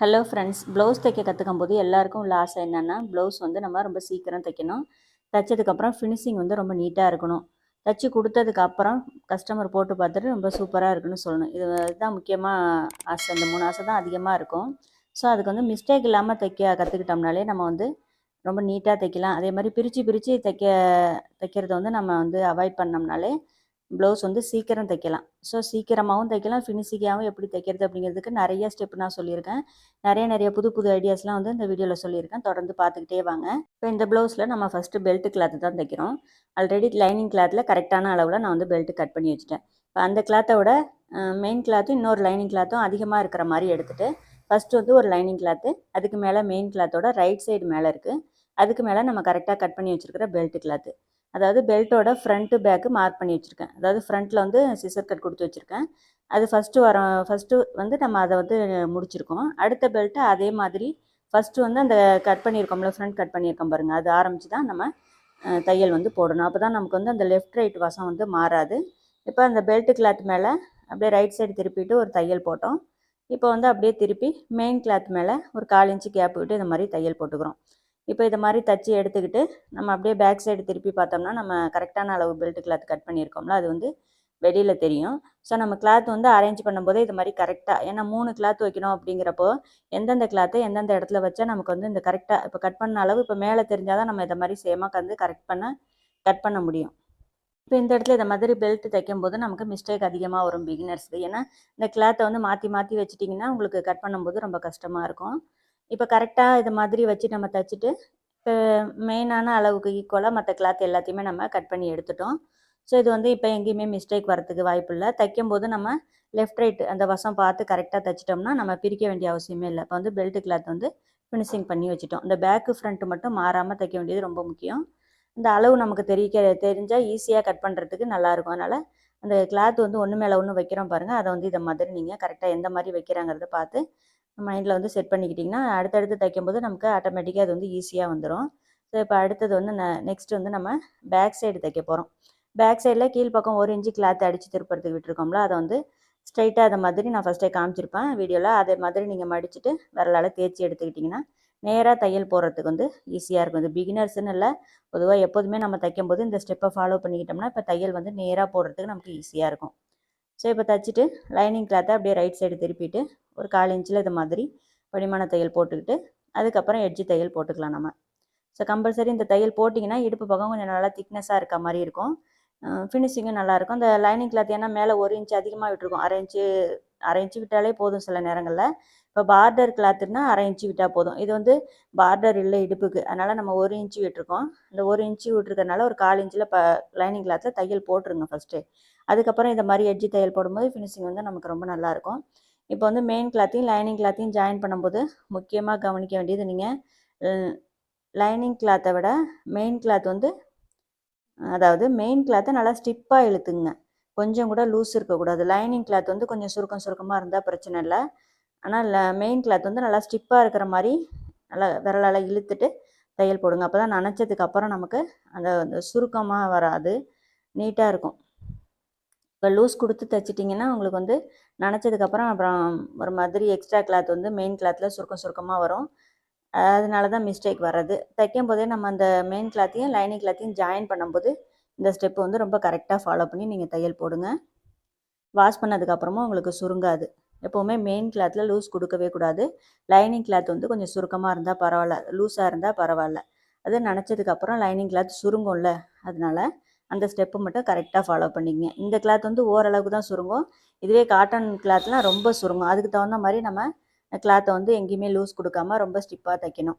Hello friends blouse தைக்க கற்றுக்கும் போது எல்லாருக்கும் உள்ள ஆசை என்னென்னா ப்ளவுஸ் வந்து நம்ம ரொம்ப சீக்கிரம் தைக்கணும். தைச்சதுக்கப்புறம் ஃபினிஷிங் வந்து ரொம்ப நீட்டாக இருக்கணும். தைச்சி கொடுத்ததுக்கப்புறம் கஸ்டமர் போட்டு பார்த்துட்டு ரொம்ப சூப்பராக இருக்குன்னு சொல்லணும். இது இதுதான் முக்கியமாக ஆசை. இந்த மூணு ஆசை தான் அதிகமாக இருக்கும். ஸோ அதுக்கு வந்து மிஸ்டேக் இல்லாமல் தைக்க கற்றுக்கிட்டோம்னாலே நம்ம வந்து ரொம்ப நீட்டாக தைக்கலாம். அதே மாதிரி பிரித்து பிரித்து தைக்க தைக்கிறத வந்து நம்ம வந்து அவாய்ட் பண்ணோம்னாலே ப்ளவுஸ் வந்து சீக்கிரம் தைக்கலாம். ஸோ சீக்கிரமாகவும் தைக்கலாம். ஃபினிஷிங்காகவும் எப்படி தைக்கிறது அப்படிங்கிறதுக்கு நிறைய ஸ்டெப் நான் சொல்லியிருக்கேன். நிறைய நிறைய புது புது ஐடியாஸ்லாம் வந்து இந்த வீடியோவில் சொல்லியிருக்கேன். தொடர்ந்து பார்த்துக்கிட்டே வாங்க. இப்போ இந்த ப்ளவுஸில் நம்ம ஃபஸ்ட்டு பெல்ட் கிளாத்து தான் தைக்கிறோம். ஆல்ரெடி லைனிங் கிளாத்தில் கரெக்டான அளவில் நான் வந்து பெல்ட் கட் பண்ணி வச்சுட்டேன். இப்போ அந்த கிளாத்தோட மெயின் கிளாத்தும் இன்னொரு லைனிங் கிளாத்தும் அதிகமாக இருக்கிற மாதிரி எடுத்துகிட்டு ஃபஸ்ட்டு வந்து ஒரு லைனிங் கிளாத்து அதுக்கு மேலே மெயின் கிளாத்தோட ரைட் சைடு மேலே இருக்குது அதுக்கு மேலே நம்ம கரெக்டாக கட் பண்ணி வச்சுருக்கிற பெல்ட் கிளாத்து அதாவது பெல்ட்டோட ஃப்ரண்ட்டு பேக்கு மார்க் பண்ணி வச்சுருக்கேன். அதாவது ஃப்ரண்ட்டில் வந்து சிசர் கட் கொடுத்து வச்சுருக்கேன். அது ஃபஸ்ட்டு வர ஃபஸ்ட்டு வந்து நம்ம அதை வந்து முடிச்சிருக்கோம். அடுத்த பெல்ட்டு அதே மாதிரி ஃபஸ்ட்டு வந்து அந்த கட் பண்ணியிருக்கோம்ல ஃப்ரண்ட் கட் பண்ணியிருக்கோம் பாருங்கள் அது ஆரம்பித்து தான் நம்ம தையல் வந்து போடணும். அப்போ தான் நமக்கு வந்து அந்த லெஃப்ட் ரைட் வசம் வந்து மாறாது. இப்போ அந்த பெல்ட்டு கிளாத் மேலே அப்படியே ரைட் சைடு திருப்பிட்டு ஒரு தையல் போட்டோம். இப்போ வந்து அப்படியே திருப்பி மெயின் கிளாத் மேலே ஒரு கால் இன்ச்சு கேப் விட்டு இந்த மாதிரி தையல் போட்டுக்கிறோம். இப்போ இதை மாதிரி தச்சு எடுத்துக்கிட்டு நம்ம அப்படியே பேக் சைடு திருப்பி பார்த்தோம்னா நம்ம கரெக்டான அளவு பெல்ட் கிளாத் கட் பண்ணியிருக்கோம்ல அது வந்து வெளியில் தெரியும். ஸோ நம்ம கிளாத் வந்து அரேஞ்ச் பண்ணும்போதே இது மாதிரி கரெக்டாக ஏன்னா மூணு கிளாத் வைக்கணும் அப்படிங்கிறப்போ எந்தெந்த கிளாத்தை எந்தெந்த இடத்துல வச்சா நமக்கு வந்து இந்த கரெக்டாக இப்போ கட் பண்ண அளவு இப்போ மேலே தெரிஞ்சால் தான் நம்ம இதை மாதிரி சேமாக வந்து கரெக்ட் பண்ண கட் பண்ண முடியும். இப்போ இந்த இடத்துல இந்த மாதிரி பெல்ட் தைக்கும் போது நமக்கு மிஸ்டேக் அதிகமாக வரும் பிகினர்ஸ்க்கு ஏன்னா இந்த கிளாத்தை வந்து மாற்றி மாற்றி வச்சுட்டிங்கன்னா உங்களுக்கு கட் பண்ணும்போது ரொம்ப கஷ்டமாக இருக்கும். இப்போ கரெக்டாக இது மாதிரி வச்சு நம்ம தைச்சிட்டு இப்போ மெயினான அளவுக்கு ஈக்குவலாக மற்ற கிளாத் எல்லாத்தையுமே நம்ம கட் பண்ணி எடுத்துட்டோம். ஸோ இது வந்து இப்போ எங்கேயுமே மிஸ்டேக் வரத்துக்கு வாய்ப்பு இல்லை. தைக்கும் போது நம்ம லெஃப்ட் ரைட் அந்த வசம் பார்த்து கரெக்டாக தைச்சிட்டோம்னா நம்ம பிரிக்க வேண்டிய அவசியமே இல்லை. இப்போ வந்து பெல்ட் கிளாத் வந்து ஃபினிஷிங் பண்ணி வச்சுட்டோம். இந்த பேக்கு ஃப்ரண்ட்டு மட்டும் மாறாமல் தைக்க வேண்டியது ரொம்ப முக்கியம். இந்த அளவு நமக்கு தெரிவிக்க தெரிஞ்சால் ஈஸியாக கட் பண்ணுறதுக்கு நல்லாயிருக்கும் அதனால் அந்த கிளாத் வந்து ஒன்று மேலே ஒன்று வைக்கிறோம் பாருங்கள் அதை வந்து இதை மாதிரி நீங்கள் கரெக்டாக எந்த மாதிரி வைக்கிறாங்கிறத பார்த்து மைண்டில் வந்து செட் பண்ணிக்கிட்டிங்கன்னா அடுத்தடுத்து தைக்கும்போது நமக்கு ஆட்டோமேட்டிக்காக அது வந்து ஈஸியாக வந்துடும் ஸோ இப்போ அடுத்தது வந்து ந நெக்ஸ்ட் வந்து நம்ம பேக் சைடு தைக்க போகிறோம் பேக் சைடில் கீழ்ப்பக்கம் ஒரு இன்ச்சு கிளாத் அடித்து திருப்பறதுக்கு விட்டுருக்கோம்ல அதை வந்து ஸ்ட்ரைட்டாக அதை மாதிரி நான் ஃபஸ்ட்டே காமிச்சிருப்பேன் வீடியோவில் அதே மாதிரி நீங்கள் மடிச்சுட்டு விரலால் தேய்ச்சி எடுத்துக்கிட்டிங்கன்னா நேராக தையல் போடுறதுக்கு வந்து ஈஸியாக இருக்கும். இது பிகினர்ஸ்னு இல்லை பொதுவாக எப்போதுமே நம்ம தைக்கும்போது இந்த ஸ்டெப்பை ஃபாலோ பண்ணிக்கிட்டோம்னா இப்போ தையல் வந்து நேராக போடுறதுக்கு நமக்கு ஈஸியாக இருக்கும். ஸோ இப்போ தைச்சிட்டு லைனிங் கிளாத்தை அப்படியே ரைட் சைடு திருப்பிட்டு ஒரு கால் இன்ச்சில் இது மாதிரி படிமான தையல் போட்டுக்கிட்டு அதுக்கப்புறம் எட்ஜி தையல் போட்டுக்கலாம் நம்ம. ஸோ கம்பல்சரி இந்த தையல் போட்டிங்கன்னா இடுப்பு பக்கம் கொஞ்சம் நல்லா திக்னஸாக இருக்க மாதிரி இருக்கும். ஃபினிஷிங்கும் நல்லாயிருக்கும் இந்த லைனிங் கிளாத் ஏன்னா மேலே ஒரு இன்ச் அதிகமாக விட்டுருக்கும். அரை இன்ச்சு அரை இன்ச்சு விட்டாலே போதும் சில நேரங்களில். இப்போ பார்டர் கிளாத்துனா அரை இன்ச்சு விட்டால் போதும். இது வந்து பார்டர் இல்லை இடுப்புக்கு. அதனால் நம்ம ஒரு இன்ச்சு விட்டுருக்கோம். இந்த ஒரு இன்ச்சு விட்டுருக்கனால ஒரு கால் இன்ச்சில் ப லைனிங் கிளாத்தில் தையல் போட்டுருங்க ஃபஸ்ட்டு அதுக்கப்புறம் இந்த மாதிரி எட்ஜி தையல் போடும்போது ஃபினிஷிங் வந்து நமக்கு ரொம்ப நல்லாயிருக்கும் இப்போ வந்து மெயின் கிளாத்தையும் லைனிங் கிளாத்தையும் ஜாயின் பண்ணும்போது முக்கியமாக கவனிக்க வேண்டியது நீங்கள் லைனிங் கிளாத்தை விட மெயின் கிளாத் வந்து அதாவது மெயின் கிளாத்தை நல்லா ஸ்டிப்பாக இழுத்துங்க கொஞ்சம் கூட லூஸ் இருக்கக்கூடாது. லைனிங் கிளாத் வந்து கொஞ்சம் சுருக்கம் சுருக்கமாக இருந்தால் பிரச்சனை இல்லை. ஆனால் மெயின் கிளாத் வந்து நல்லா ஸ்டிப்பாக இருக்கிற மாதிரி நல்லா விரலால் இழுத்துட்டு தையல் போடுங்க. அப்போ தான் நனைச்சதுக்கு அப்புறம் நமக்கு அந்த சுருக்கமாக வராது. நீட்டாக இருக்கும். இப்போ லூஸ் கொடுத்து தைச்சிட்டிங்கன்னா உங்களுக்கு வந்து நனைச்சதுக்கப்புறம் அப்புறம் ஒரு மாதிரி எக்ஸ்ட்ரா கிளாத் வந்து மெயின் கிளாத்தில் சுருக்கம் சுருக்கமாக வரும். அதனால தான் மிஸ்டேக் வர்றது. தைக்கும் போதே நம்ம அந்த மெயின் கிளாத்தையும் லைனிங் கிளாத்தையும் ஜாயின் பண்ணும்போது இந்த ஸ்டெப்பு வந்து ரொம்ப கரெக்டாக ஃபாலோ பண்ணி நீங்கள் தையல் போடுங்க. வாஷ் பண்ணதுக்கப்புறமும் உங்களுக்கு சுருங்காது. எப்போவுமே மெயின் கிளாத்தில் லூஸ் கொடுக்கவே கூடாது. லைனிங் கிளாத் வந்து கொஞ்சம் சுருக்கமாக இருந்தால் பரவாயில்ல. லூஸாக இருந்தால் பரவாயில்ல. அது நினச்சதுக்கப்புறம் லைனிங் கிளாத் சுருங்கும்ல அதனால் அந்த ஸ்டெப்பு மட்டும் கரெக்டாக ஃபாலோ பண்ணிக்கங்க. இந்த கிளாத் வந்து ஓரளவுக்கு தான் சுருங்கும். இதுவே காட்டன் கிளாத்லாம் ரொம்ப சுருங்கும். அதுக்கு தகுந்த மாதிரி நம்ம கிளாத்தை வந்து எங்கேயுமே லூஸ் கொடுக்காம ரொம்ப ஸ்டிப்பாக தைக்கணும்.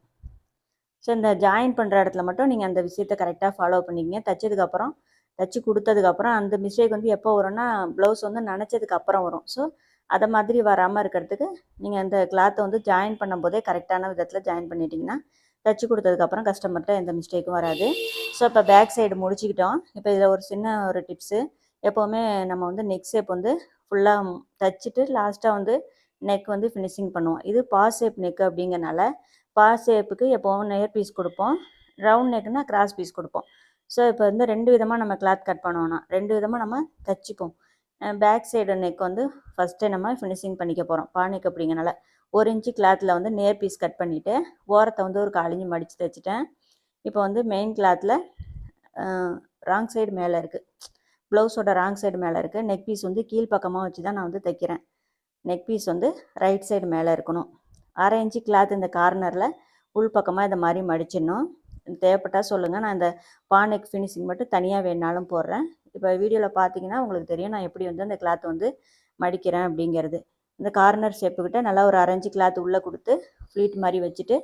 ஸோ இந்த ஜாயின் பண்ணுற இடத்துல மட்டும் நீங்கள் அந்த விஷயத்தை கரெக்டாக ஃபாலோ பண்ணிக்கங்க. தைச்சதுக்கப்புறம் தைச்சி கொடுத்ததுக்கப்புறம் அந்த மிஸ்டேக் வந்து எப்போ வரும்னா ப்ளவுஸ் வந்து நினச்சதுக்கு அப்புறம் வரும். ஸோ அதை மாதிரி வராமல் இருக்கிறதுக்கு நீங்கள் அந்த கிளாத்தை வந்து ஜாயின் பண்ணும்போதே கரெக்டான விதத்தில் ஜாயின் பண்ணிட்டீங்கன்னா தைச்சி கொடுத்ததுக்கப்புறம் கஸ்டமர்கிட்ட எந்த மிஸ்டேக்கும் வராது. ஸோ இப்போ பேக் சைடு முடிச்சுக்கிட்டோம். இப்போ இதில் ஒரு சின்ன ஒரு டிப்ஸு எப்போவுமே நம்ம வந்து நெக் ஷேப் வந்து ஃபுல்லாக தைச்சிட்டு லாஸ்ட்டாக வந்து நெக் வந்து ஃபினிஷிங் பண்ணுவோம். இது பா ஷேப் நெக் அப்படிங்கிறனால பா ஷேப்புக்கு எப்போவும் நேர் பீஸ் கொடுப்போம். ரவுண்ட் நெக்குன்னா கிராஸ் பீஸ் கொடுப்போம். ஸோ இப்போ வந்து ரெண்டு விதமாக நம்ம கிளாத் கட் பண்ணுவோம்னா ரெண்டு விதமாக நம்ம தைச்சிப்போம். பேக் சைடு நெக் வந்து ஃபஸ்ட்டு நம்ம ஃபினிஷிங் பண்ணிக்க போகிறோம் பானிக் நெக் அப்படிங்கிறனால ஒரு இன்ச்சு கிளாத்தில் வந்து நேர் பீஸ் கட் பண்ணிவிட்டு ஓரத்தை வந்து ஒரு காலிஞ்சு மடித்து தைச்சிட்டேன் இப்போ வந்து மெயின் கிளாத்தில் ராங் சைடு மேலே இருக்குது ப்ளவுஸோட ராங் சைடு மேலே இருக்குது நெக் பீஸ் வந்து கீழ் பக்கமாக வச்சு தான் நான் வந்து தைக்கிறேன். நெக் பீஸ் வந்து ரைட் சைடு மேலே இருக்கணும். அரை இன்ச்சு கிளாத் இந்த கார்னரில் உள்பக்கமாக இதை மாதிரி மடிச்சிடணும். தேவைப்பட்டால் சொல்லுங்கள் நான் இந்த பானைக்கு ஃபினிஷிங் மட்டும் தனியாக வேணாலும் போடுறேன். இப்போ வீடியோவில் பார்த்தீங்கன்னா உங்களுக்கு தெரியும். நான் எப்படி வந்து அந்த கிளாத் வந்து மடிக்கிறேன் அப்படிங்கிறது. இந்த கார்னர் ஷேப்புக்கிட்ட நல்லா ஒரு அரைஞ்சு கிளாத் உள்ளே கொடுத்து ஃப்ளீட் மாதிரி வச்சுட்டு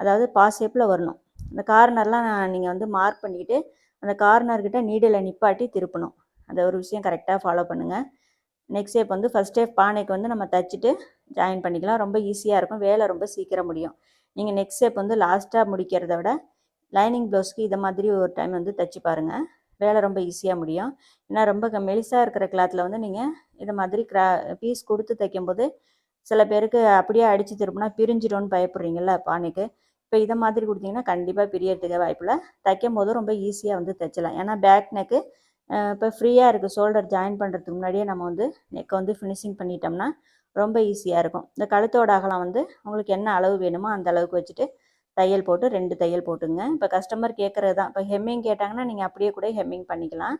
அதாவது பா ஷேப்பில் வரணும். இந்த கார்னர்லாம் நீங்கள் வந்து மார்க் பண்ணிக்கிட்டு அந்த கார்னர்கிட்ட நீடில் நிப்பாட்டி திருப்பணும். அந்த ஒரு விஷயம் கரெக்டாக ஃபாலோ பண்ணுங்கள் நெக்ஸ்ட் ஸ்டெப் வந்து ஃபஸ்ட் ஸ்டெப் பானைக்கு வந்து நம்ம தைச்சிட்டு ஜாயின் பண்ணிக்கலாம். ரொம்ப ஈஸியாக இருக்கும். வேலை ரொம்ப சீக்கிரம் முடியும். நீங்கள் நெக்ஸ்ட் ஸ்டெப் வந்து லாஸ்ட்டாக முடிக்கிறத விட லைனிங் ப்ளவுஸ்க்கு இதை மாதிரி ஒரு டைம் வந்து தைச்சி பாருங்கள் வேலை ரொம்ப ஈஸியாக முடியும். ஏன்னா ரொம்ப மெலிசாக இருக்கிற கிளாத்தில் வந்து நீங்கள் இதை மாதிரி கிரா பீஸ் கொடுத்து தைக்கும்போது சில பேருக்கு அப்படியே அடித்து திருப்பினா பிரிஞ்சிடும்னு பயப்படுறீங்கள பானைக்கு. இப்போ இதை மாதிரி கொடுத்தீங்கன்னா கண்டிப்பாக பிரியறதுக்கு வாய்ப்பில் தைக்கும் போது ரொம்ப ஈஸியாக வந்து தைச்சலாம் ஏன்னா பேக் நெக்கு இப்போ ஃப்ரீயாக இருக்குது ஷோல்டர் ஜாயின் பண்ணுறதுக்கு முன்னாடியே நம்ம வந்து நெக்கை வந்து ஃபினிஷிங் பண்ணிட்டோம்னா ரொம்ப ஈஸியாக இருக்கும். இந்த கழுத்தோட அகலம் வந்து உங்களுக்கு என்ன அளவு வேணுமோ அந்த அளவுக்கு வச்சுட்டு தையல் போட்டு ரெண்டு தையல் போட்டுங்க. இப்போ கஸ்டமர் கேட்குறது தான் இப்போ ஹெம்மிங் கேட்டாங்கன்னா நீங்கள் அப்படியே கூட ஹெம்மிங் பண்ணிக்கலாம்.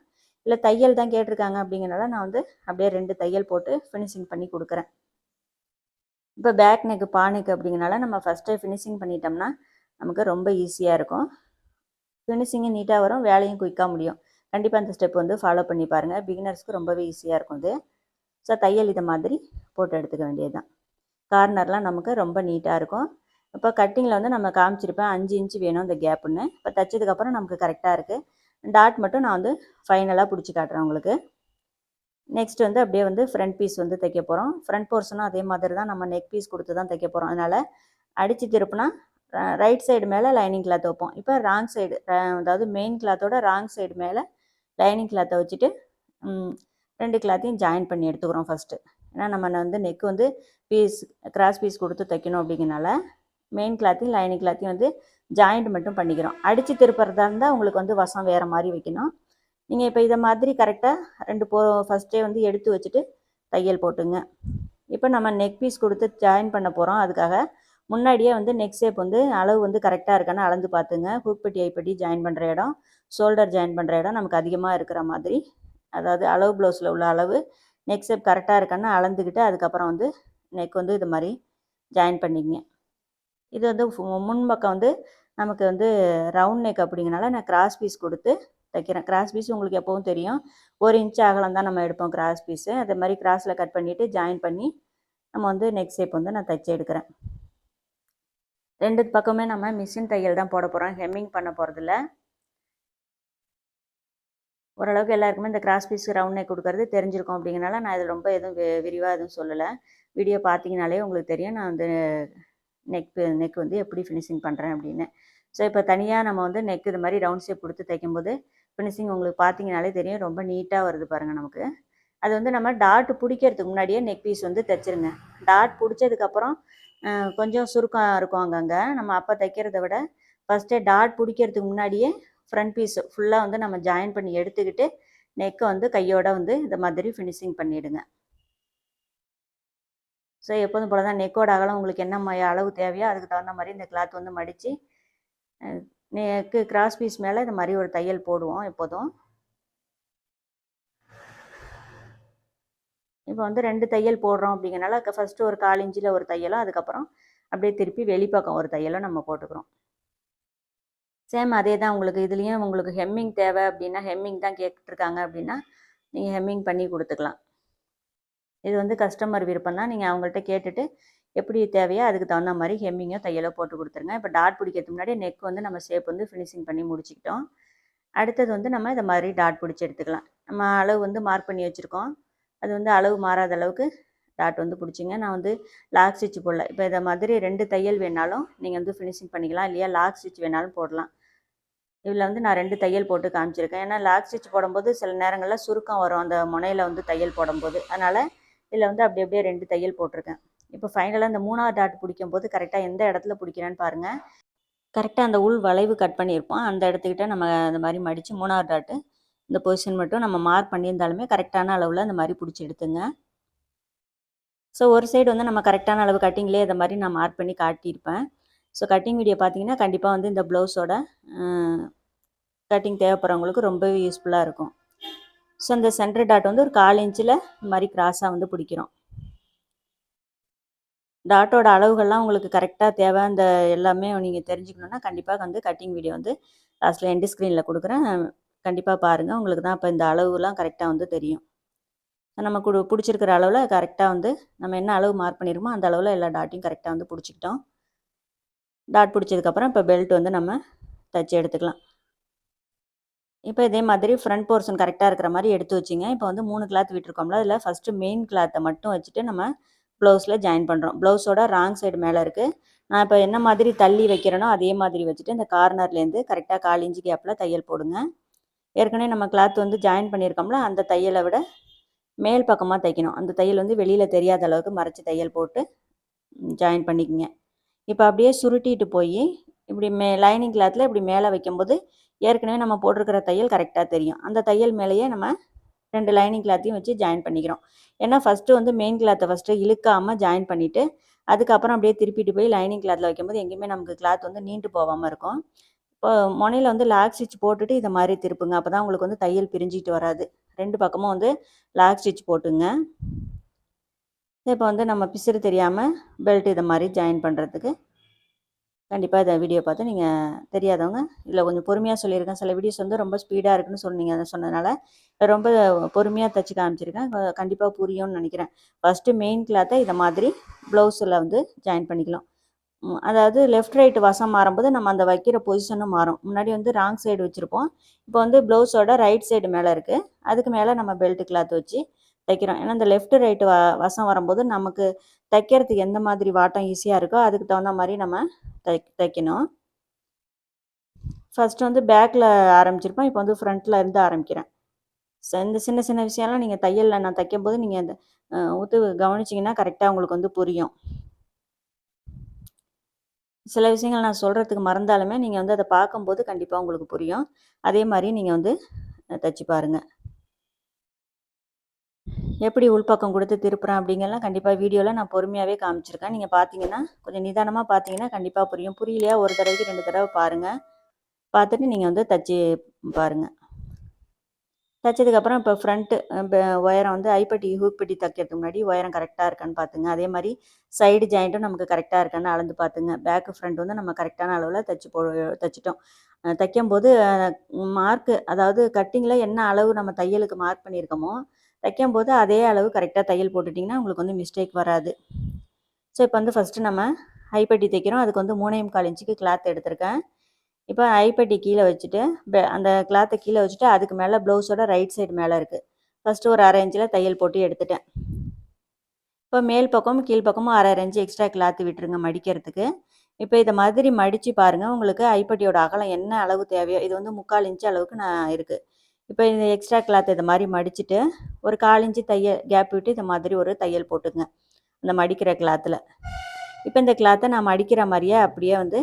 இல்லை தையல் தான் கேட்டிருக்காங்க அப்படிங்கிறனால நான் வந்து அப்படியே ரெண்டு தையல் போட்டு ஃபினிஷிங் பண்ணி கொடுக்குறேன். இப்போ பேக் நெக்கு பானுக்கு அப்படிங்கிறனால நம்ம ஃபஸ்ட்டே ஃபினிஷிங் பண்ணிட்டோம்னா நமக்கு ரொம்ப ஈஸியாக இருக்கும். ஃபினிஷிங்கும் நீட்டாக வரும் வேலையும் குயிக்காக முடியும். கண்டிப்பாக அந்த ஸ்டெப் வந்து ஃபாலோ பண்ணி பாருங்கள் பிகினர்ஸ்க்கு ரொம்பவே ஈஸியாக இருக்கும் இது. ஸோ தையல் இதை மாதிரி போட்டு எடுத்துக்க வேண்டியது தான் கார்னர்லாம் நமக்கு ரொம்ப நீட்டாக இருக்கும். இப்போ கட்டிங்கில் வந்து நம்ம காமிச்சிருப்பேன். அஞ்சு இன்ச்சு வேணும் இந்த கேப்புன்னு இப்போ தைச்சதுக்கப்புறம் நமக்கு கரெக்டாக இருக்குது டாட் மட்டும் நான் வந்து ஃபைனலாக பிடிச்சி காட்டுறேன் உங்களுக்கு. நெக்ஸ்ட் வந்து அப்படியே வந்து ஃப்ரண்ட் பீஸ் வந்து தைக்க போகிறோம் ஃப்ரண்ட் போர்ஷனும் அதே மாதிரி தான் நம்ம நெக் பீஸ் கொடுத்து தான் தைக்க போகிறோம் அதனால் அடித்து திருப்பினா ரைட் சைடு மேலே லைனிங் கிளாத் வைப்போம். இப்போ ராங் சைடு அதாவது மெயின் கிளாத்தோட ராங் சைடு மேலே லைனிங் கிளாத்தை வச்சுட்டு ரெண்டு கிளாத்தையும் ஜாயின் பண்ணி எடுத்துக்கிறோம் ஃபஸ்ட்டு ஏன்னா நம்ம வந்து நெக் வந்து பீஸ் கிராஸ் பீஸ் கொடுத்து தைக்கணும் அப்படிங்கிறனால மெயின் கிளாத்தையும் லைனிங் கிளாத்தையும் வந்து ஜாயிண்ட் மட்டும் பண்ணிக்கிறோம். அடித்து திருப்புறதா இருந்தால் உங்களுக்கு வந்து வசம் வேறு மாதிரி வைக்கணும். நீங்கள் இப்போ இதை மாதிரி கரெக்டாக ரெண்டு போ ஃபஸ்ட்டே வந்து எடுத்து வச்சுட்டு தையல் போட்டுங்க. இப்போ நம்ம நெக் பீஸ் கொடுத்து ஜாயின் பண்ண போகிறோம் அதுக்காக முன்னாடியே வந்து நெக் ஷேப் வந்து அளவு வந்து கரெக்டாக இருக்கான்னு அளந்து பார்த்துங்க. ஹூக்பட்டி ஐப்பட்டி ஜாயின் பண்ணுற இடம் ஷோல்டர் ஜாயின் பண்ணுற இடம் நமக்கு அதிகமாக இருக்கிற மாதிரி. அதாவது அளவு ப்ளவுஸில் உள்ள அளவு நெக் ஷேப் கரெக்டாக இருக்கான்னு அளந்துக்கிட்டு அதுக்கப்புறம் வந்து நெக் வந்து இது மாதிரி ஜாயின் பண்ணிக்கங்க. இது வந்து முன்பக்கம் வந்து நமக்கு வந்து ரவுண்ட் நெக் அப்படிங்கிறனால நான் கிராஸ் பீஸ் கொடுத்து தைக்கிறேன். கிராஸ் பீஸ் உங்களுக்கு எப்போவும் தெரியும். ஒரு இன்ச் அகலம் தான் நம்ம எடுப்போம் கிராஸ் பீஸு அதே மாதிரி கிராஸில் கட் பண்ணிவிட்டு ஜாயின் பண்ணி நம்ம வந்து நெக் ஷேப் வந்து நான் தைச்சி எடுக்கிறேன். ரெண்டு பக்கமே நம்ம மிஷின் தையல் தான் போட போகிறோம் ஹெம்மிங் பண்ண போகிறதில்ல ஓரளவுக்கு எல்லாருக்குமே இந்த கிராஸ் பீஸ் ரவுண்ட் நெக் கொடுக்கறது தெரிஞ்சிருக்கும் அப்படிங்கிறனால நான் இது ரொம்ப எதுவும் விரிவாக எதுவும் சொல்லலை. வீடியோ பார்த்தீங்கனாலே உங்களுக்கு தெரியும். நான் வந்து நெக் நெக் வந்து எப்படி ஃபினிஷிங் பண்ணுறேன் அப்படின்னு. ஸோ இப்போ தனியாக நம்ம வந்து நெக் இது மாதிரி ரவுண்ட் ஷேப் கொடுத்து தைக்கும்போது ஃபினிஷிங் உங்களுக்கு பார்த்தீங்கனாலே தெரியும். ரொம்ப நீட்டாக வருது பாருங்கள் நமக்கு. அது வந்து நம்ம டாட் பிடிக்கிறதுக்கு முன்னாடியே நெக் பீஸ் வந்து தைச்சிருங்க. டாட் பிடிச்சதுக்கப்புறம் கொஞ்சம் சுருக்கம் இருக்கும் அங்கங்கே. நம்ம அப்போ தைக்கிறத விட ஃபஸ்ட்டே டாட் பிடிக்கிறதுக்கு முன்னாடியே ஃப்ரண்ட் பீஸ் ஃபுல்லாக வந்து நம்ம ஜாயின் பண்ணி எடுத்துக்கிட்டு நெக்கை வந்து கையோட வந்து இந்த மாதிரி ஃபினிஷிங் பண்ணிவிடுங்க ஸோ எப்போதும் போல தான் நெக்கோட அகலம் உங்களுக்கு என்ன அளவு தேவையோ அதுக்கு தகுந்த மாதிரி இந்த கிளாத் வந்து மடித்து நெக்கு கிராஸ் பீஸ் மேலே இந்த மாதிரி ஒரு தையல் போடுவோம் எப்போதும். இப்போ வந்து ரெண்டு தையல் போடுறோம் அப்படிங்கிறனால ஃபஸ்ட்டு ஒரு கால் இஞ்சில் ஒரு தையலும் அதுக்கப்புறம் அப்படியே திருப்பி வெளிப்பக்கம் ஒரு தையலும் நம்ம போட்டுக்கிறோம். சேம் அதே தான் உங்களுக்கு இதுலேயும் உங்களுக்கு ஹெம்மிங் தேவை அப்படின்னா ஹெம்மிங் தான் கேட்டுருக்காங்க அப்படின்னா நீங்கள் ஹெம்மிங் பண்ணி கொடுத்துக்கலாம். இது வந்து கஸ்டமர் விருப்பம் தான். நீங்கள் அவங்கள்ட்ட கேட்டுட்டு எப்படி தேவையோ அதுக்கு தகுந்த மாதிரி ஹெம்மிங்கோ தையலோ போட்டு கொடுத்துருங்க. இப்போ டாட் பிடிக்கிறதுக்கு முன்னாடி நெக் வந்து நம்ம ஷேப் வந்து ஃபினிஷிங் பண்ணி முடிச்சுக்கிட்டோம். அடுத்தது வந்து நம்ம இதை மாதிரி டாட் பிடிச்சி எடுத்துக்கலாம். நம்ம அளவு வந்து மார்க் பண்ணி வச்சுருக்கோம். அது வந்து அளவு மாறாத அளவுக்கு டாட் வந்து பிடிச்சிங்க. நான் வந்து லாக் ஸ்டிச் போடல. இப்போ இதை மாதிரி ரெண்டு தையல் வேணாலும் நீங்கள் வந்து ஃபினிஷிங் பண்ணிக்கலாம். இல்லையா லாக் ஸ்டிச் வேணாலும் போடலாம். இதில் வந்து நான் ரெண்டு தையல் போட்டு காமிச்சிருக்கேன். ஏன்னா லாக் ஸ்டிச் போடும்போது சில நேரங்களில் சுருக்கம் வரும். அந்த முனையில் வந்து தையல் போடும்போது. அதனால் இதில் வந்து அப்படி அப்படியே ரெண்டு தையல் போட்டிருக்கேன் இப்போ ஃபைனலாக இந்த மூணாவது டாட் பிடிக்கும் போது கரெக்டாக எந்த இடத்துல பிடிக்கிறேன்னு பாருங்கள் கரெக்டாக அந்த உள் வளைவு கட் பண்ணியிருப்போம். அந்த இடத்துக்கிட்ட நம்ம அந்த மாதிரி மடித்து மூணாவது டாட்டு இந்த பொசிஷன் மட்டும் நம்ம மார்க் பண்ணியிருந்தாலுமே கரெக்டான அளவில் அந்த மாதிரி பிடிச்சி எடுத்துங்க. ஸோ ஒரு சைடு வந்து நம்ம கரெக்டான அளவு கட்டிங்லேயே இதை மாதிரி நான் மார்க் பண்ணி காட்டியிருப்பேன். ஸோ கட்டிங் வீடியோ பார்த்தீங்கன்னா கண்டிப்பாக வந்து இந்த ப்ளவுஸோட கட்டிங் தேவைப்படுறவங்களுக்கு ரொம்பவே யூஸ்ஃபுல்லாக இருக்கும். ஸோ இந்த சென்டர் டாட் வந்து ஒரு கால் இன்ச்சில் இந்த மாதிரி கிராஸாக வந்து பிடிக்கிறோம். டாட்டோட அளவுகள்லாம் உங்களுக்கு கரெக்டாக தேவை. அந்த எல்லாமே நீங்கள் தெரிஞ்சுக்கணுன்னா கண்டிப்பாக வந்து கட்டிங் வீடியோ வந்து லாஸ்ட்டில் எண்டு ஸ்க்ரீனில் கொடுக்குறேன். கண்டிப்பாக பாருங்கள் உங்களுக்கு தான் இப்போ இந்த அளவுலாம் கரெக்டாக வந்து தெரியும். நம்ம குடு பிடிச்சிருக்கிற அளவில் கரெக்டாக வந்து நம்ம என்ன அளவு மார்க் பண்ணியிருக்கோமோ அந்த அளவில் எல்லா டாட்டையும் கரெக்டாக வந்து பிடிச்சிக்கிட்டோம். டாட் பிடிச்சதுக்கப்புறம் இப்போ பெல்ட் வந்து நம்ம தச்சு எடுத்துக்கலாம். இப்போ இதே மாதிரி ஃப்ரண்ட் போர்ஷன் கரெக்டாக இருக்கிற மாதிரி எடுத்து வச்சிங்க. இப்போ வந்து மூணு கிளாத் விட்டுருக்கோம்ல அதில் ஃபஸ்ட்டு மெயின் கிளாத்தை மட்டும் வச்சுட்டு நம்ம ப்ளவுஸில் ஜாயின் பண்ணுறோம் ப்ளவுஸோட ராங் சைடு மேலே இருக்குது நான் இப்போ என்ன மாதிரி தள்ளி வைக்கிறேனோ அதே மாதிரி வச்சுட்டு இந்த கார்னர்லேருந்து கரெக்டாக கால் இஞ்சி கேப்பில் தையல் போடுங்க. ஏற்கனவே நம்ம கிளாத் வந்து ஜாயின் பண்ணியிருக்கோம்ல அந்த தையலை விட மேல் பக்கமாக தைக்கணும். அந்த தையல் வந்து வெளியில் தெரியாத அளவுக்கு மறைச்சி தையல் போட்டு ஜாயின் பண்ணிக்கோங்க. இப்போ அப்படியே சுருட்டிட்டு போய் இப்படி மே லைனிங் கிளாத்தில் இப்படி மேலே வைக்கும்போது ஏற்கனவே நம்ம போட்டிருக்கிற தையல் கரெக்டாக தெரியும். அந்த தையல் மேலேயே நம்ம ரெண்டு லைனிங் கிளாத்தையும் வச்சு ஜாயின் பண்ணிக்கிறோம். ஏன்னா ஃபஸ்ட்டு வந்து மெயின் கிளாத்தை ஃபஸ்ட்டு இழுக்காமல் ஜாயின் பண்ணிவிட்டு அதுக்கப்புறம் அப்படியே திருப்பிட்டு போய் லைனிங் கிளாத்தில் வைக்கும்போது எங்கேயுமே நமக்கு கிளாத் வந்து நீண்டு போகாமல் இருக்கும். இப்போ முனையில் வந்து லாக் ஸ்டிச் போட்டுட்டு இதை மாதிரி திருப்புங்க. அப்போ தான் உங்களுக்கு வந்து தையல் பிரிஞ்சிட்டு வராது. ரெண்டு பக்கமும் வந்து லாக் ஸ்டிச் போட்டுங்க. இப்போ வந்து நம்ம பிசுறு தெரியாமல் பெல்ட் இதை மாதிரி ஜாயின் பண்ணுறதுக்கு கண்டிப்பாக இதை வீடியோ பார்த்து நீங்கள் தெரியாதவங்க இல்லை கொஞ்சம் பொறுமையாக சொல்லியிருக்கேன் சில வீடியோஸ் வந்து ரொம்ப ஸ்பீடாக இருக்குன்னு சொன்னீங்க அதை சொன்னதுனால ரொம்ப பொறுமையாக தைச்சி காமிச்சிருக்கேன். கண்டிப்பாக புரியும்னு நினைக்கிறேன். ஃபஸ்ட்டு மெயின் கிளாத்தை இதை மாதிரி ப்ளவுஸில் வந்து ஜாயின் பண்ணிக்கலாம். அதாவது லெஃப்ட் ரைட் வசம் மாறும்போது நம்ம அந்த வைக்கிற பொசிஷனும் மாறும். முன்னாடி வந்து ராங் சைடு வச்சுருப்போம். இப்போ வந்து ப்ளவுஸோட ரைட் சைடு மேலே இருக்குது அதுக்கு மேலே நம்ம பெல்ட் கிளாத் வச்சு தைக்கிறோம். ஏன்னா இந்த லெஃப்ட் ரைட்டு வ வசம் வரும்போது நமக்கு தைக்கிறதுக்கு எந்த மாதிரி வாட்டம் ஈஸியாக இருக்கோ அதுக்கு தகுந்த மாதிரி நம்ம தை தைக்கணும். ஃபஸ்ட்டு வந்து பேக்கில் ஆரம்பிச்சிருப்போம். இப்போ வந்து ஃப்ரண்ட்டில் இருந்து ஆரம்பிக்கிறேன். இந்த சின்ன சின்ன விஷயம்லாம் நீங்கள் தையலில் நான் தைக்கும்போது நீங்கள் அந்த ஊற்று கவனிச்சிங்கன்னா கரெக்டாக உங்களுக்கு வந்து புரியும். சில விஷயங்கள் நான் சொல்கிறதுக்கு மறந்தாலுமே நீங்கள் வந்து அதை பார்க்கும்போது கண்டிப்பாக உங்களுக்கு புரியும். அதே மாதிரி நீங்கள் வந்து தைச்சி பாருங்கள் எப்படி உள்பக்கம் கொடுத்து திருப்புறேன் அப்படிங்கலாம் கண்டிப்பாக வீடியோவில் நான் பொறுமையாகவே காமிச்சிருக்கேன். நீங்கள் பார்த்தீங்கன்னா கொஞ்சம் நிதானமாக பார்த்தீங்கன்னா கண்டிப்பாக புரியும். புரியலையா? ஒரு தடவைக்கு ரெண்டு தடவை பாருங்கள் பார்த்துட்டு நீங்கள் வந்து தச்சு பாருங்கள் தைச்சதுக்கப்புறம் இப்போ ஃப்ரண்ட்டு உயரம் வந்து ஐப்பட்டி ஹூப்பட்டி தைக்கிறதுக்கு முன்னாடி உயரம் கரெக்டாக இருக்கான்னு பார்த்துங்க அதே மாதிரி சைடு ஜாயிண்ட்டும் நமக்கு கரெக்டாக இருக்கான்னு அளந்து பார்த்துங்க பேக்கு ஃப்ரண்ட் வந்து நம்ம கரெக்டான அளவில் தைச்சி போ தைச்சிட்டோம். தைக்கும்போது மார்க்கு அதாவது கட்டிங்கில் என்ன அளவு நம்ம தையலுக்கு மார்க் பண்ணியிருக்கோமோ தைக்கும் போது அதே அளவு கரெக்டாக தையல் போட்டுட்டிங்கன்னா உங்களுக்கு வந்து மிஸ்டேக் வராது. ஸோ இப்போ வந்து ஃபஸ்ட்டு நம்ம ஹைப்பட்டி தைக்கிறோம். அதுக்கு வந்து மூணையும் கால் இன்ச்சுக்கு கிளாத் எடுத்திருக்கேன். இப்போ ஐப்பட்டி கீழே வச்சுட்டு அந்த கிளாத்தை கீழே வச்சுட்டு அதுக்கு மேலே ப்ளவுஸோட ரைட் சைடு மேலே இருக்குது ஃபஸ்ட்டு ஒரு அரை இன்ச்சில் தையல் போட்டு எடுத்துட்டேன். இப்போ மேல் பக்கமும் கீழ் பக்கமும் அரை அரை இன்ச்சு எக்ஸ்ட்ரா கிளாத்து விட்டுருங்க மடிக்கிறதுக்கு. இப்போ இதை மாதிரி மடித்து பாருங்கள் உங்களுக்கு ஐப்பட்டியோட அகலம் என்ன அளவு தேவையோ இது வந்து முக்கால் இன்ச்சு அளவுக்கு நான் இருக்குது இப்போ இந்த எக்ஸ்ட்ரா கிளாத் இதை மாதிரி மடிச்சுட்டு ஒரு காலிஞ்சி தையல் கேப் விட்டு இந்த மாதிரி ஒரு தையல் போட்டுங்க. அந்த மடிக்கிற கிளாத்தில் இப்போ இந்த கிளாத்தை நான் மடிக்கிற மாதிரியே அப்படியே வந்து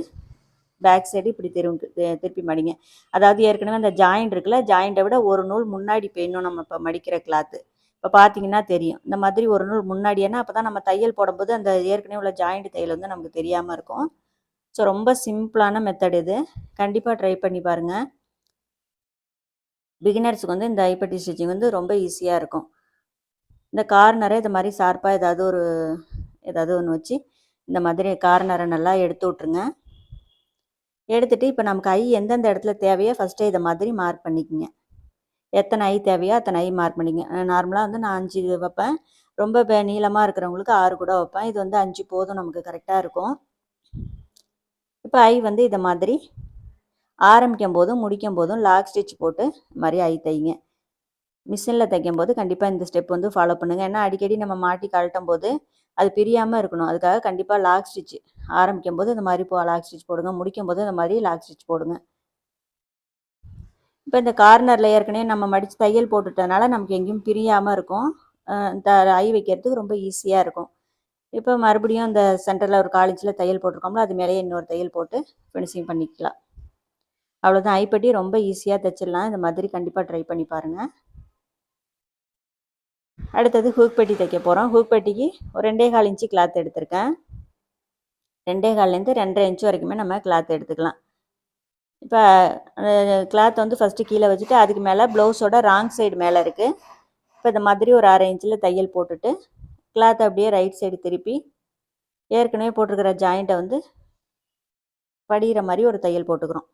பேக் சைடு இப்படி திரும்பி திருப்பி மடிங்க. அதாவது ஏற்கனவே அந்த ஜாயிண்ட் இருக்குல்ல ஜாயிண்ட்டை விட ஒரு நூல் முன்னாடி போயிடணும் நம்ம இப்போ மடிக்கிற கிளாத்து இப்போ பார்த்தீங்கன்னா தெரியும். இந்த மாதிரி ஒரு நூல் முன்னாடியேனா அப்போ தான் நம்ம தையல் போடும்போது அந்த ஏற்கனவே உள்ள ஜாயிண்ட் தையல் வந்து நமக்கு தெரியாமல் இருக்கும். ஸோ ரொம்ப சிம்பிளான மெத்தட் இது. கண்டிப்பாக ட்ரை பண்ணி பாருங்கள் பிகினர்ஸுக்கு வந்து இந்த ஐப்பட்டி ஸ்டிச்சிங் வந்து ரொம்ப ஈஸியாக இருக்கும். இந்த கார்னரை இது மாதிரி ஷார்ப்பாக ஏதாவது ஒரு ஏதாவது ஒன்று வச்சு இந்த மாதிரி கார்னரை நல்லா எடுத்து விட்ருங்க எடுத்துகிட்டு இப்போ நமக்கு ஐ எந்தெந்த இடத்துல தேவையோ ஃபஸ்ட்டே இதை மாதிரி மார்க் பண்ணிக்கோங்க. எத்தனை ஐ தேவையோ அத்தனை ஐ மார்க் பண்ணிக்கங்க. நார்மலாக வந்து நான் அஞ்சு வைப்பேன். ரொம்ப நீளமாக இருக்கிறவங்களுக்கு ஆறு கூட வைப்பேன். இது வந்து அஞ்சு போதும் நமக்கு கரெக்டாக இருக்கும். இப்போ ஐ வந்து இதை மாதிரி ஆரம்பிக்கும் போதும் முடிக்கும் போதும் லாக் ஸ்டிச் போட்டு மாதிரி ஐ தைங்க. மிஷினில் தைக்கும் போது கண்டிப்பாக இந்த ஸ்டெப் வந்து ஃபாலோ பண்ணுங்கள் ஏன்னா அடிக்கடி நம்ம மாட்டி கழட்டும் போது அது பிரியாமல் இருக்கணும். அதுக்காக கண்டிப்பாக லாக் ஸ்டிச் ஆரம்பிக்கும் போது இந்த மாதிரி போ லாக் ஸ்டிச் போடுங்க. முடிக்கும் போது இந்த மாதிரி லாக் ஸ்டிச் போடுங்க. இப்போ இந்த கார்னரில் ஏற்கனவே நம்ம மடித்து தையல் போட்டுட்டனால நமக்கு எங்கேயும் பிரியாமல் இருக்கும். த ஐ வைக்கிறதுக்கு ரொம்ப ஈஸியாக இருக்கும். இப்போ மறுபடியும் இந்த சென்டரில் ஒரு காலேஜில் தையல் போட்டிருக்கோம்ல அது மேலேயே இன்னொரு தையல் போட்டு ஃபினிஷிங் பண்ணிக்கலாம். அவ்வளோதான் ஐப்பட்டி ரொம்ப ஈஸியாக தைச்சிடலாம். இந்த மாதிரி கண்டிப்பாக ட்ரை பண்ணி பாருங்கள் அடுத்தது ஹூக் பெட்டி தைக்க போகிறோம் ஹூக் பெட்டிக்கு ஒரு ரெண்டே கால் இன்ச்சு கிளாத் எடுத்திருக்கேன். ரெண்டே கால்லேருந்து ரெண்டரை இன்ச்சு வரைக்குமே நம்ம கிளாத் எடுத்துக்கலாம். இப்போ கிளாத் வந்து ஃபஸ்ட்டு கீழே வச்சுட்டு அதுக்கு மேலே ப்ளவுஸோட ராங் சைடு மேலே இருக்குது இப்போ இந்த மாதிரி ஒரு அரை இன்ச்சில் தையல் போட்டுட்டு கிளாத் அப்படியே ரைட் சைடு திருப்பி ஏற்கனவே போட்டிருக்கிற ஜாயிண்ட்டை வந்து படிகிற மாதிரி ஒரு தையல் போட்டுக்கிறோம்.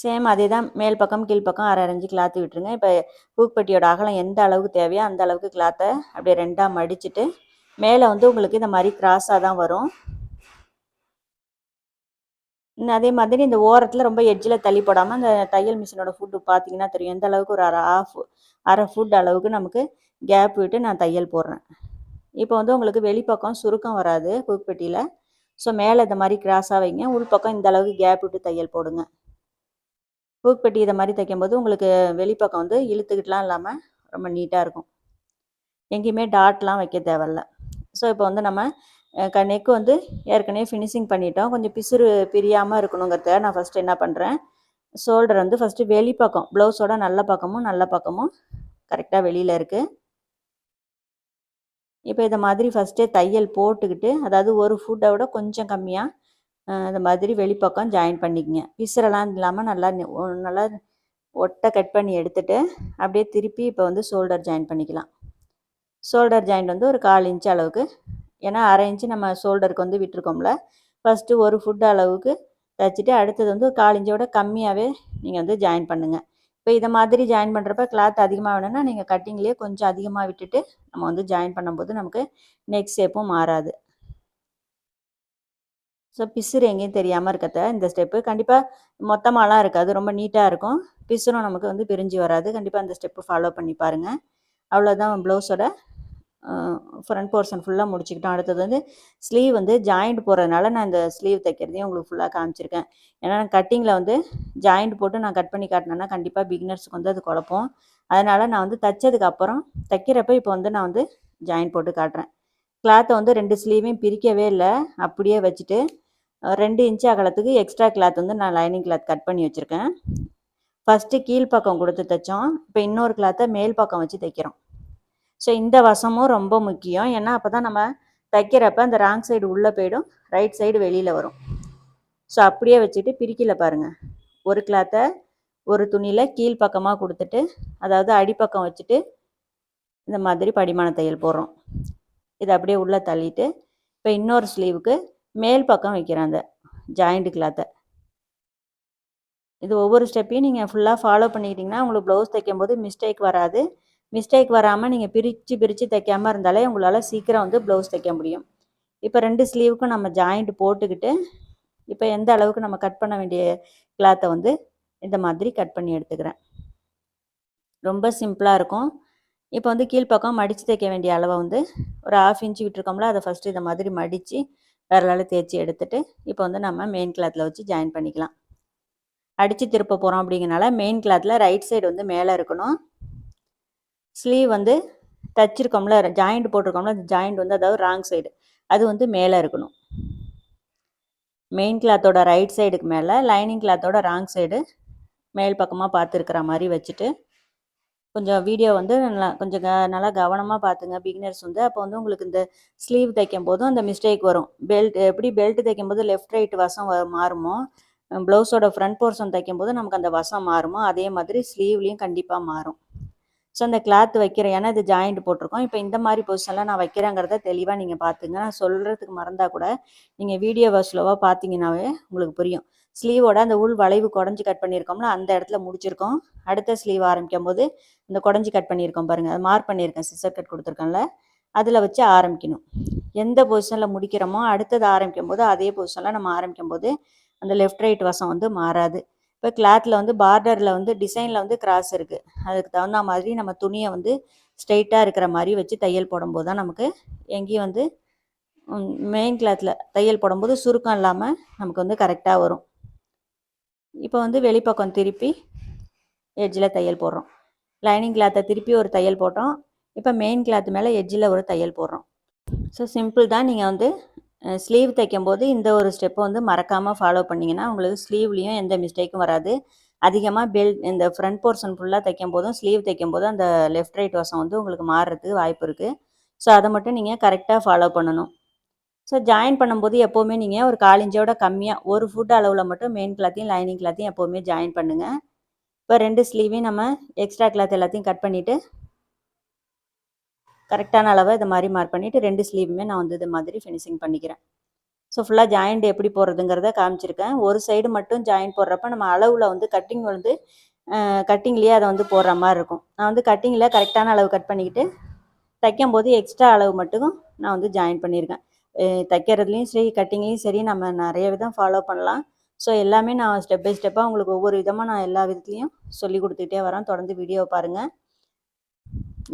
சேம் அதே தான் மேல் பக்கம் கீழ் பக்கம் அரை அரைஞ்சு கிளாத்து விட்டுருங்க. இப்போ பூக்பட்டியோட அகலம் எந்த அளவுக்கு தேவையோ அந்த அளவுக்கு கிளாத்தை அப்படியே ரெண்டாக மடிச்சுட்டு மேலே வந்து உங்களுக்கு இந்த மாதிரி கிராஸாக தான் வரும். அதே மாதிரி இந்த ஓரத்தில் ரொம்ப எட்ஜில் தள்ளி போடாமல் அந்த தையல் மிஷினோட ஃபுட்டு பார்த்தீங்கன்னா தெரியும். எந்த அளவுக்கு ஒரு அரை ஆஃப் அரை ஃபுட் அளவுக்கு நமக்கு கேப் விட்டு நான் தையல் போடுறேன். இப்போ வந்து உங்களுக்கு வெளிப்பக்கம் சுருக்கம் வராது பூக்பெட்டியில் ஸோ மேலே இந்த மாதிரி கிராஸாக வைங்க. உள்பக்கம் இந்த அளவுக்கு கேப் விட்டு தையல் போடுங்க. பூக்பெட்டி இதை மாதிரி தைக்கும்போது உங்களுக்கு வெளிப்பக்கம் வந்து இழுத்துக்கிட்டுலாம் இல்லாமல் ரொம்ப நீட்டாக இருக்கும். எங்கேயுமே டாட்லாம் வைக்க தேவையில்ல. ஸோ இப்போ வந்து நம்ம நெக்கு வந்து ஏற்கனவே ஃபினிஷிங் பண்ணிட்டோம். கொஞ்சம் பிசுறு பிரியாமல் இருக்கணுங்கிறத நான் ஃபஸ்ட்டு என்ன பண்ணுறேன் ஷோல்டர் வந்து ஃபஸ்ட்டு வெளிப்பக்கம் ப்ளவுஸோட நல்ல பக்கமும் நல்ல பக்கமும் கரெக்டாக வெளியில் இருக்குது இப்போ இதை மாதிரி ஃபஸ்ட்டே தையல் போட்டுக்கிட்டு அதாவது ஒரு ஃபுட்டை விட கொஞ்சம் கம்மியாக இந்த மாதிரி வெளிப்பக்கம் ஜாயின் பண்ணிக்கங்க. பிசுறெல்லாம் இல்லாமல் நல்லா நல்லா ஒட்டை கட் பண்ணி எடுத்துட்டு அப்படியே திருப்பி இப்போ வந்து ஷோல்டர் ஜாயின் பண்ணிக்கலாம். ஷோல்டர் ஜாயிண்ட் வந்து ஒரு கால் இன்ச் அளவுக்கு. ஏன்னா அரை இன்ச்சு நம்ம ஷோல்டருக்கு வந்து விட்டுருக்கோம்ல. ஃபஸ்ட்டு ஒரு ஃபுட் அளவுக்கு தைச்சிட்டு அடுத்தது வந்து கால் இன்ச்சோட கம்மியாகவே நீங்கள் வந்து ஜாயின் பண்ணுங்கள் இப்போ இதை மாதிரி ஜாயின் பண்ணுறப்ப கிளாத் அதிகமாக வேணும்னா நீங்கள் கட்டிங்லேயே கொஞ்சம் அதிகமாக விட்டுட்டு நம்ம வந்து ஜாயின் பண்ணும்போது நமக்கு நெக் ஷேப்பும் மாறாது. ஸோ பிசுறு எங்கேயும் தெரியாமல் இருக்கத்த இந்த ஸ்டெப்பு கண்டிப்பாக மொத்தமாலாம் இருக்காது. ரொம்ப நீட்டாக இருக்கும். பிசுறும் நமக்கு வந்து பிரிஞ்சு வராது. கண்டிப்பாக அந்த ஸ்டெப்பு ஃபாலோ பண்ணி பாருங்கள் அவ்வளோதான் ப்ளவுஸோட ஃப்ரண்ட் போர்ஷன் ஃபுல்லாக முடிச்சுக்கிட்டோம். அடுத்தது வந்து ஸ்லீவ் வந்து ஜாயிண்ட் போடுறதுனால நான் இந்த ஸ்லீவ் தைக்கிறதையும் உங்களுக்கு ஃபுல்லாக காமிச்சிருக்கேன். ஏன்னா நான் கட்டிங்கில் வந்து ஜாயிண்ட் போட்டு நான் கட் பண்ணி காட்டினேன்னா கண்டிப்பாக பிகினர்ஸுக்கு வந்து அது குழப்பம். அதனால் நான் வந்து தைச்சதுக்கு அப்புறம் தைக்கிறப்ப இப்போ வந்து நான் வந்து ஜாயின் போட்டு காட்டுறேன். கிளாத்தை வந்து ரெண்டு ஸ்லீவையும் பிரிக்கவே இல்லை. அப்படியே வச்சுட்டு ரெண்டு இன்ச்சு அகலத்துக்கு எக்ஸ்ட்ரா கிளாத் வந்து நான் லைனிங் கிளாத் கட் பண்ணி வச்சுருக்கேன். ஃபஸ்ட்டு கீழ்ப்பக்கம் கொடுத்து தைச்சோம். இப்போ இன்னொரு கிளாத்தை மேல் பக்கம் வச்சு தைக்கிறோம். ஸோ இந்த வசமும் ரொம்ப முக்கியம். ஏன்னா அப்போ தான் நம்ம தைக்கிறப்ப அந்த ராங் சைடு உள்ளே போயிடும் ரைட் சைடு வெளியில் வரும். ஸோ அப்படியே வச்சுட்டு பிரிக்கல பாருங்கள் ஒரு கிளாத்தை ஒரு துணியில் கீழ் பக்கமாக கொடுத்துட்டு அதாவது அடிப்பக்கம் வச்சுட்டு இந்த மாதிரி படிமான தையல் போடுறோம். இதை அப்படியே உள்ளே தள்ளிட்டு இப்போ இன்னொரு ஸ்லீவுக்கு மேல் பக்கம் வைக்கிறேன் அந்த ஜாயிண்ட் கிளாத்தை இது ஒவ்வொரு ஸ்டெப்பையும் நீங்கள் ஃபுல்லாக ஃபாலோ பண்ணிக்கிட்டிங்கன்னா உங்களுக்கு ப்ளவுஸ் தைக்கும் போது மிஸ்டேக் வராது. மிஸ்டேக் வராமல் நீங்கள் பிரித்து பிரித்து தைக்காமல் இருந்தாலே உங்களால் சீக்கிரம் வந்து ப்ளவுஸ் தைக்க முடியும். இப்போ ரெண்டு ஸ்லீவுக்கும் நம்ம ஜாயிண்ட் போட்டுக்கிட்டு இப்போ எந்த அளவுக்கு நம்ம கட் பண்ண வேண்டிய கிளாத்தை வந்து இந்த மாதிரி கட் பண்ணி எடுத்துக்கிறேன். ரொம்ப சிம்பிளாக இருக்கும். இப்போ வந்து கீழ்ப்பக்கம் மடித்து தைக்க வேண்டிய அளவை வந்து ஒரு ஆஃப் இன்ச்சு விட்டுருக்கோம்ல அதை ஃபஸ்ட்டு இந்த மாதிரி மடித்து விரலால் தேய்ச்சி எடுத்துட்டு இப்போ வந்து நம்ம மெயின் கிளாத்தில் வச்சு ஜாயின் பண்ணிக்கலாம். அடித்து திருப்ப போகிறோம் அப்படிங்கிறனால மெயின் கிளாத்தில் ரைட் சைடு வந்து மேலே இருக்கணும். ஸ்லீவ் வந்து தைச்சிருக்கோம்ல ஜாயிண்ட் போட்டிருக்கோம்ல அந்த ஜாயிண்ட் வந்து அதாவது ராங் சைடு அது வந்து மேலே இருக்கணும். மெயின் கிளாத்தோட ரைட் சைடுக்கு மேலே லைனிங் கிளாத்தோட ராங் சைடு மேல் பக்கமாக பார்த்துருக்குற மாதிரி வச்சுட்டு கொஞ்சம் வீடியோ வந்து நல்லா கொஞ்சம் க நல்லா கவனமாக பார்த்துங்க பிகினர்ஸ் வந்து. அப்போ வந்து உங்களுக்கு இந்த ஸ்லீவ் தைக்கும் போதும் அந்த மிஸ்டேக் வரும். பெல்ட் எப்படி பெல்ட் தைக்கும் போது லெஃப்ட் ரைட் வசம் மாறுமோ? ப்ளவுஸோட ஃப்ரண்ட் போர்ஷன் தைக்கும் போது நமக்கு அந்த வசம் மாறுமோ? அதே மாதிரி ஸ்லீவ்லேயும் கண்டிப்பாக மாறும். ஸோ அந்த கிளாத் வைக்கிறேன். ஏன்னா இது ஜாயிண்ட் போட்டிருக்கோம். இப்போ இந்த மாதிரி பொசிஷனில் நான் வைக்கிறேங்கிறத தெளிவாக நீங்கள் பார்த்துங்க நான் சொல்கிறதுக்கு மறந்தால் கூட நீங்கள் வீடியோவை ஸ்லோவாக பார்த்தீங்கன்னாவே உங்களுக்கு புரியும். ஸ்லீவோட அந்த உள் வளைவு குடஞ்சி கட் பண்ணியிருக்கோம்ல அந்த இடத்துல முடிச்சிருக்கோம். அடுத்த ஸ்லீவ் ஆரம்பிக்கும் போது இந்த குடஞ்சி கட் பண்ணியிருக்கோம் பாருங்கள் அது மார்க் பண்ணியிருக்கேன் சிசர் கட் கொடுத்துருக்கேன்ல. அதில் வச்சு ஆரம்பிக்கணும். எந்த பொசிஷனில் முடிக்கிறோமோ அடுத்தது ஆரம்பிக்கும் போது அதே பொசிஷனில் நம்ம ஆரம்பிக்கும் போது அந்த லெஃப்ட் ரைட் வசம் வந்து மாறாது. இப்போ கிளாத்தில் வந்து பார்டரில் வந்து டிசைனில் வந்து கிராஸ் இருக்குது அதுக்கு தகுந்த மாதிரி நம்ம துணியை வந்து ஸ்ட்ரெயிட்டாக இருக்கிற மாதிரி வச்சு தையல் போடும்போது தான் நமக்கு எங்கேயும் வந்து மெயின் கிளாத்தில் தையல் போடும்போது சுருக்கம் இல்லாமல் நமக்கு வந்து கரெக்டாக வரும். இப்போ வந்து வெளிப்பக்கம் திருப்பி எட்ஜில் தையல் போடுறோம். லைனிங் கிளாத்தை திருப்பி ஒரு தையல் போட்டோம். இப்போ மெயின் கிளாத் மேலே எட்ஜில் ஒரு தையல் போடுறோம். ஸோ சிம்பிள் தான். நீங்கள் வந்து ஸ்லீவ் தைக்கும் போது இந்த ஒரு ஸ்டெப்பை வந்து மறக்காமல் ஃபாலோ பண்ணிங்கன்னா உங்களுக்கு ஸ்லீவ்லேயும் எந்த மிஸ்டேக்கும் வராது. அதிகமாக பெல்ட் இந்த ஃப்ரண்ட் போர்ஷன் ஃபுல்லாக தைக்கும் போதும் ஸ்லீவ் தைக்கும் போதும் அந்த லெஃப்ட் ரைட் வசம் வந்து உங்களுக்கு மாறுறதுக்கு வாய்ப்பு இருக்குது ஸோ அதை மட்டும் நீங்கள் கரெக்டாக ஃபாலோ பண்ணணும். ஸோ ஜாயின் பண்ணும்போது எப்போவுமே நீங்கள் ஒரு காலிஞ்சோட கம்மியாக ஒரு ஃபுட் அளவில் மட்டும் மெயின் கிளாத்தையும் லைனிங் கிளாத்தையும் எப்போவுமே ஜாயின் பண்ணுங்கள் இப்போ ரெண்டு ஸ்லீவையும் நம்ம எக்ஸ்ட்ரா கிளாத் எல்லாத்தையும் கட் பண்ணிவிட்டு கரெக்டான அளவை இது மாதிரி மார்க் பண்ணிவிட்டு ரெண்டு ஸ்லீவுமே நான் வந்து இது மாதிரி ஃபினிஷிங் பண்ணிக்கிறேன். ஸோ ஃபுல்லாக ஜாயிண்ட் எப்படி போடுறதுங்கிறத காமிச்சிருக்கேன். ஒரு சைடு மட்டும் ஜாயிண்ட் போடுறப்ப நம்ம அளவில் வந்து கட்டிங் வந்து கட்டிங்லேயே அதை வந்து போடுற மாதிரி இருக்கும். நான் வந்து கட்டிங்கில் கரெக்டான அளவு கட் பண்ணிக்கிட்டு தைக்கும் போது எக்ஸ்ட்ரா அளவு மட்டும் நான் வந்து ஜாயின் பண்ணியிருக்கேன். தைக்கிறதுலையும் சரி கட்டிங்லேயும் சரி நம்ம நிறைய விதம் ஃபாலோ பண்ணலாம். ஸோ எல்லாமே நான் ஸ்டெப் பை ஸ்டெப்பாக உங்களுக்கு ஒவ்வொரு விதமாக நான் எல்லா விதத்துலையும் சொல்லி கொடுத்துக்கிட்டே வரேன். தொடர்ந்து வீடியோவை பாருங்கள்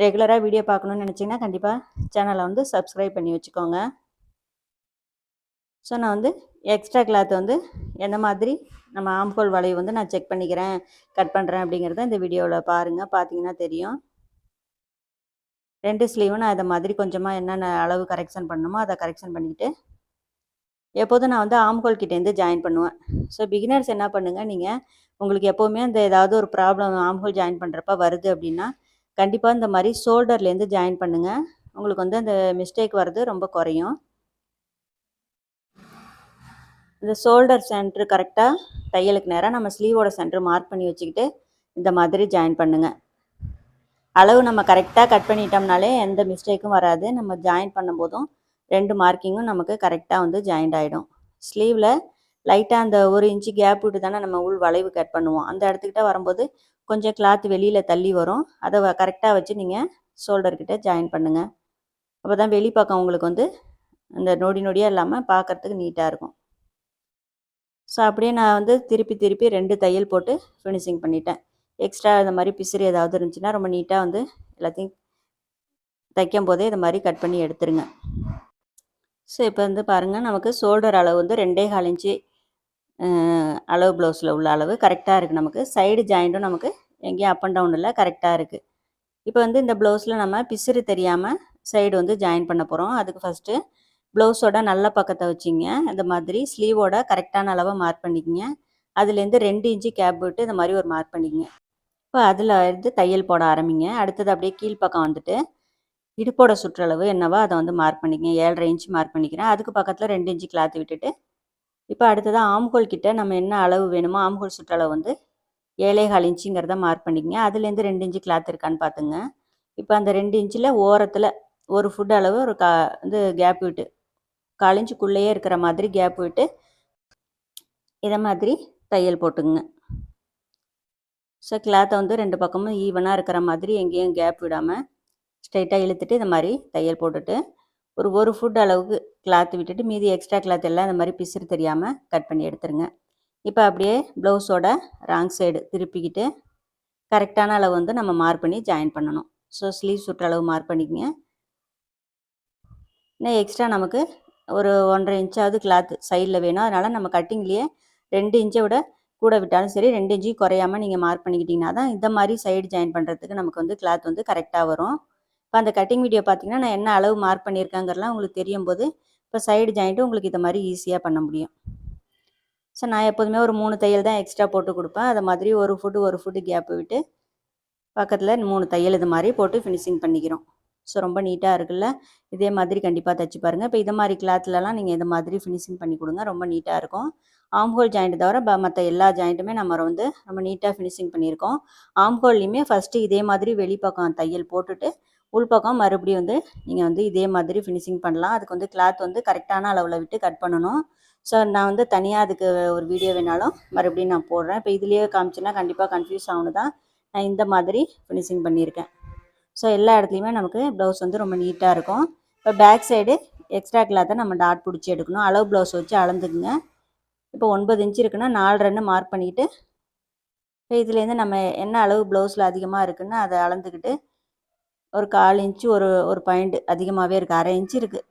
ரெகுலராக வீடியோ பார்க்கணுன்னு நினச்சிங்கன்னா கண்டிப்பாக சேனலை வந்து சப்ஸ்கிரைப் பண்ணி வச்சுக்கோங்க. ஸோ நான் வந்து எக்ஸ்ட்ரா கிளாத் வந்து எந்த மாதிரி நம்ம ஆம்கோல் வளைவு வந்து நான் செக் பண்ணிக்கிறேன் கட் பண்ணுறேன் அப்படிங்கிறத இந்த வீடியோவில் பாருங்கள் பார்த்தீங்கன்னா தெரியும். ரெண்டு ஸ்லீவும் நான் இதை மாதிரி கொஞ்சமாக என்னென்ன அளவு கரெக்ஷன் பண்ணணுமோ அதை கரெக்ஷன் பண்ணிக்கிட்டு எப்போதும் நான் வந்து ஆம்கோல் கிட்டேருந்து ஜாயின் பண்ணுவேன். ஸோ பிகினர்ஸ் என்ன பண்ணுங்கள் நீங்கள் உங்களுக்கு எப்போவுமே அந்த ஏதாவது ஒரு ப்ராப்ளம் ஆம்ஹோல் ஜாயின் பண்ணுறப்ப வருது அப்படின்னா கண்டிப்பாக இந்த மாதிரி ஷோல்டர்லேருந்து ஜாயின் பண்ணுங்கள் உங்களுக்கு வந்து அந்த மிஸ்டேக் வர்றது ரொம்ப குறையும். இந்த ஷோல்டர் சென்ட்ரு கரெக்டாக தையலுக்கு நேராக நம்ம ஸ்லீவோட சென்ட்ரு மார்க் பண்ணி வச்சுக்கிட்டு இந்த மாதிரி ஜாயின் பண்ணுங்கள் அளவு நம்ம கரெக்டாக கட் பண்ணிட்டோம்னாலே எந்த மிஸ்டேக்கும் வராது. நம்ம ஜாயின் பண்ணும்போதும் ரெண்டு மார்க்கிங்கும் நமக்கு கரெக்டாக வந்து ஜாயிண்ட் ஆகிடும் ஸ்லீவில் லைட்டாக அந்த ஒரு இன்ச்சு கேப் விட்டு தானே நம்ம உள் வளைவு கட் பண்ணுவோம். அந்த இடத்துக்கிட்ட வரும்போது கொஞ்சம் கிளாத் வெளியில் தள்ளி வரும். அதை கரெக்டாக வச்சு நீங்கள் ஷோல்டர்கிட்ட ஜாயின் பண்ணுங்கள் அப்போ தான் வெளிப்பக்கம் உங்களுக்கு வந்து அந்த நொடி நொடியாக இல்லாமல் பார்க்குறதுக்கு நீட்டாக இருக்கும். ஸோ அப்படியே நான் வந்து திருப்பி திருப்பி ரெண்டு தையல் போட்டு ஃபினிஷிங் பண்ணிட்டேன். எக்ஸ்ட்ரா இந்த மாதிரி பிசிறு ஏதாவது இருந்துச்சுன்னா ரொம்ப நீட்டாக வந்து எல்லாத்தையும் தைக்கும் போதே இது மாதிரி கட் பண்ணி எடுத்துருங்க. ஸோ இப்போ வந்து பாருங்கள் நமக்கு ஷோல்டர் அளவு வந்து ரெண்டே கால் இன்ச்சு அளவு ப்ளவுஸில் உள்ள அளவு கரெக்டாக இருக்குது நமக்கு. சைடு ஜாயிண்ட்டும் நமக்கு எங்கேயும் அப் அண்ட் டவுன் இல்லை கரெக்டாக இருக்குது இப்போ வந்து இந்த ப்ளவுஸில் நம்ம பிசிறு தெரியாமல் சைடு வந்து ஜாயின் பண்ண போகிறோம் அதுக்கு ஃபஸ்ட்டு ப்ளவுஸோட நல்ல பக்கத்தை வச்சிங்க. இந்த மாதிரி ஸ்லீவோட கரெக்டான அளவை மார்க் பண்ணிக்கிங்க. அதுலேருந்து ரெண்டு இன்ச்சு கேப் விட்டு இந்த மாதிரி ஒரு மார்க் பண்ணிக்கங்க. இப்போ அதில் இருந்து தையல் போட ஆரம்பிங்க. அடுத்தது அப்படியே கீழ்ப்பக்கம் வந்துட்டு இடுப்போட சுற்றளவு என்னவோ அதை வந்து மார்க் பண்ணிக்கங்க. ஏழரை இன்ச்சு மார்க் பண்ணிக்கிறேன். அதுக்கு பக்கத்தில் ரெண்டு இன்ச்சு கிளாத் விட்டுட்டு இப்போ அடுத்ததாக ஆம்கோல் கிட்ட நம்ம என்ன அளவு வேணுமோ ஆம்கோல் சுற்றளவு வந்து ஏழே கால் இன்ச்சுங்கிறத மார்க் பண்ணிக்கங்க. அதுலேருந்து ரெண்டு இன்ச்சு கிளாத் இருக்கான்னு பார்த்துங்க இப்போ அந்த ரெண்டு இன்ச்சில் ஓரத்தில் ஒரு ஃபுட் அளவு ஒரு கா வந்து கேப் விட்டு கால் இன்ச்சுக்குள்ளேயே இருக்கிற மாதிரி கேப் விட்டு இதை மாதிரி தையல் போட்டுங்க ஸோ கிளாத்தை வந்து ரெண்டு பக்கமும் ஈவனாக இருக்கிற மாதிரி எங்கேயும் கேப் விடாமல் ஸ்ட்ரைட்டாக இழுத்துட்டு இந்த மாதிரி தையல் போட்டுட்டு ஒரு ஒரு ஃபுட் அளவுக்கு கிளாத் விட்டுட்டு மீதி எக்ஸ்ட்ரா கிளாத் எல்லாம் இந்த மாதிரி பிசுறு தெரியாமல் கட் பண்ணி எடுத்துருங்க. இப்போ அப்படியே ப்ளவுஸோட ராங் சைடு திருப்பிக்கிட்டு கரெக்டான அளவு வந்து நம்ம மார்க் பண்ணி ஜாயின் பண்ணணும். ஸோ ஸ்லீவ் சுற்ற அளவு மார்க் பண்ணிக்கங்க. இன்னும் எக்ஸ்ட்ரா நமக்கு ஒரு ஒன்றரை இன்ச்சாவது கிளாத் சைடில் வேணும். அதனால் நம்ம கட்டிங்லேயே ரெண்டு இன்ச்சை விட கூட விட்டாலும் சரி ரெண்டு இன்ச்சையும் குறையாமல் நீங்கள் மார்க் பண்ணிக்கிட்டிங்கன்னா தான் இந்த மாதிரி சைடு ஜாயின் பண்ணுறதுக்கு நமக்கு வந்து கிளாத் வந்து கரெக்டாக வரும். இப்போ அந்த கட்டிங் வீடியோ பார்த்தீங்கன்னா நான் என்ன அளவு மார்க் பண்ணியிருக்காங்கிறலாம் உங்களுக்கு தெரியும் போது இப்போ சைடு ஜாயிண்ட்டு உங்களுக்கு இதை மாதிரி ஈஸியாக பண்ண முடியும். ஸோ நான் எப்போதுமே ஒரு மூணு தையல் தான் எக்ஸ்ட்ரா போட்டு கொடுப்பேன். அதை மாதிரி ஒரு ஃபுட்டு ஒரு ஃபுட்டு கேப்பு விட்டு பக்கத்தில் மூணு தையல் இது மாதிரி போட்டு ஃபினிஷிங் பண்ணிக்கிறோம். ஸோ ரொம்ப நீட்டாக இருக்குல்ல? இதே மாதிரி கண்டிப்பாக தைச்சி பாருங்கள் இப்போ இது மாதிரி கிளாத்லலாம் நீங்கள் இதை மாதிரி ஃபினிஷிங் பண்ணி கொடுங்க. ரொம்ப நீட்டாக இருக்கும். ஆம்ஹோல் ஜாயிண்ட் தவிர மற்ற எல்லா ஜாயிண்ட்டுமே நம்ம வந்து நம்ம நீட்டாக ஃபினிஷிங் பண்ணியிருக்கோம். ஆம்ஹோல்லையுமே ஃபஸ்ட்டு இதே மாதிரி வெளிப்பக்கம் தையல் போட்டுட்டு உள்பக்கம் மறுபடியும் வந்து நீங்கள் வந்து இதே மாதிரி ஃபினிஷிங் பண்ணலாம். அதுக்கு வந்து கிளாத் வந்து கரெக்டான அளவில் விட்டு கட் பண்ணணும். ஸோ நான் வந்து தனியாக அதுக்கு ஒரு வீடியோ வேணாலும் மறுபடியும் நான் போடுறேன். இப்போ இதுலேயே காமிச்சுன்னா கண்டிப்பாக கன்ஃபியூஸ் ஆகணும் தான் நான் இந்த மாதிரி ஃபினிஷிங் பண்ணியிருக்கேன். ஸோ எல்லா இடத்துலையுமே நமக்கு ப்ளவுஸ் வந்து ரொம்ப நீட்டாக இருக்கும். இப்போ பேக் சைடு எக்ஸ்ட்ரா கிளாத்தை நம்ம டாட் பிடிச்சி எடுக்கணும். அளவு ப்ளவுஸ் வச்சு அளந்துக்குங்க. இப்போ ஒன்பது இன்ச்சு இருக்குன்னா நாலு ரெண்டு மார்க் பண்ணிக்கிட்டு இப்போ இதுலேருந்து நம்ம என்ன அளவு ப்ளவுஸில் அதிகமாக இருக்குன்னு அதை அளந்துக்கிட்டு ஒரு கால் இன்ச்சு ஒரு ஒரு பாயிண்ட் அதிகமாகவே இருக்குது அரை இன்ச்சு இருக்குது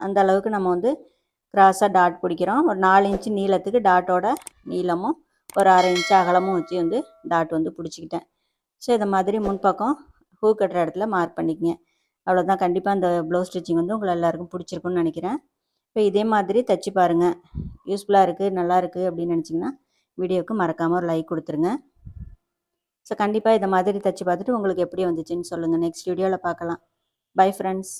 அந்த அளவுக்கு நம்ம வந்து கிராஸாக டாட் பிடிக்கிறோம். ஒரு நாலு இன்ச்சு நீளத்துக்கு டாட்டோட நீளமும் ஒரு அரை இன்ச்சு அகலமும் வச்சு வந்து டாட் வந்து பிடிச்சிக்கிட்டேன். ஸோ இதை மாதிரி முன்பக்கம் ஹூ கட்டுற இடத்துல மார்க் பண்ணிக்கங்க. அவ்வளோதான் கண்டிப்பாக அந்த ப்ளவுஸ் ஸ்டிச்சிங் வந்து உங்களை எல்லாருக்கும் பிடிச்சிருக்குன்னு நினைக்கிறேன். இப்போ இதே மாதிரி தைச்சி பாருங்கள் யூஸ்ஃபுல்லாக இருக்குது நல்லா இருக்குது அப்படின்னு நினச்சிங்கன்னா வீடியோவுக்கு மறக்காமல் ஒரு லைக் கொடுத்துருங்க. ஸோ கண்டிப்பாக இதை மாதிரி தைச்சி பார்த்துட்டு உங்களுக்கு எப்படி வந்துச்சுன்னு சொல்லுங்கள் நெக்ஸ்ட் வீடியோவில் பார்க்கலாம். Bye friends